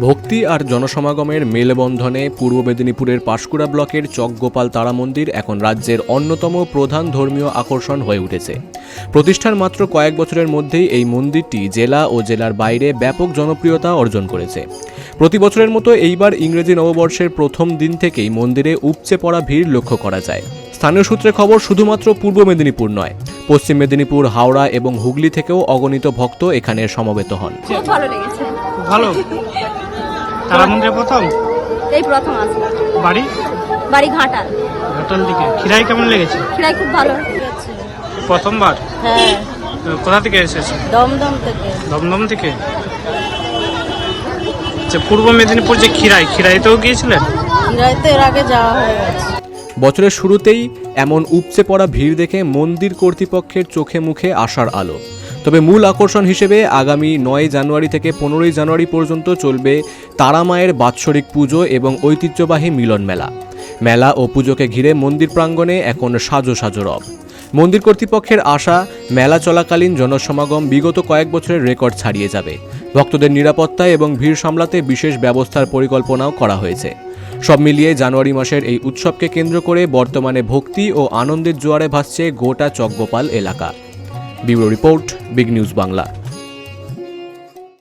ভক্তি আর জনসমাগমের মেলবন্ধনে পূর্ব মেদিনীপুরের পাশকুড়া ব্লকের চকগোপাল তারা মন্দির এখন রাজ্যের অন্যতম প্রধান ধর্মীয় আকর্ষণ হয়ে উঠেছে। প্রতিষ্ঠার মাত্র কয়েক বছরের মধ্যেই এই মন্দিরটি জেলা ও জেলার বাইরে ব্যাপক জনপ্রিয়তা অর্জন করেছে। প্রতি বছরের মতো এইবার ইংরেজি নববর্ষের প্রথম দিন থেকেই মন্দিরে উপচে পড়া ভিড় লক্ষ্য করা যায়। স্থানীয় সূত্রে খবর, শুধুমাত্র পূর্ব মেদিনীপুর নয়। পশ্চিম মেদিনীপুর হাওড়া এবং হুগলি থেকেও অগণিত ভক্ত এখানে সমবেত হন। খুব ভালো লেগেছে। ভালো। তারা মন্দিরে প্রথম? এই প্রথম বাড়ি? বাড়ি ঘাটাল। ঘাটাল দিকে। খিরাই কেমন লেগেছে? সেটাই খুব ভালো। প্রথমবার? হ্যাঁ। কোথা থেকে এসেছে? দমদম থেকে। দমদম থেকে? আচ্ছা পূর্ব মেদিনীপুর যে খিরাই খিরাইতেও গিয়েছিলেন? খিরাইতে এর আগে যাওয়া হয়ে গেছে। বছরের শুরুতেই এমন উপচে পড়া ভিড় দেখে মন্দির কর্তৃপক্ষের চোখে মুখে আসার আলো। তবে মূল আকর্ষণ হিসেবে আগামী নয় জানুয়ারি থেকে পনেরোই জানুয়ারি পর্যন্ত চলবে তারামায়ের বাৎসরিক পুজো এবং ঐতিহ্যবাহী মিলন মেলা। মেলা ও পুজোকে ঘিরে মন্দির প্রাঙ্গণে এখন সাজো সাজো রব। মন্দির কর্তৃপক্ষের আশা, মেলা চলাকালীন জনসমাগম বিগত কয়েক বছরের রেকর্ড ছাড়িয়ে যাবে। ভক্তদের নিরাপত্তা এবং ভিড় সামলাতে বিশেষ ব্যবস্থার পরিকল্পনাও করা হয়েছে। সব মিলিয়ে জানুয়ারি মাসের এই উৎসবকে কেন্দ্র করে বর্তমানে ভক্তি ও আনন্দের জোয়ারে ভাসছে গোটা চকগোপাল এলাকা। Bureau report, big news Bangla.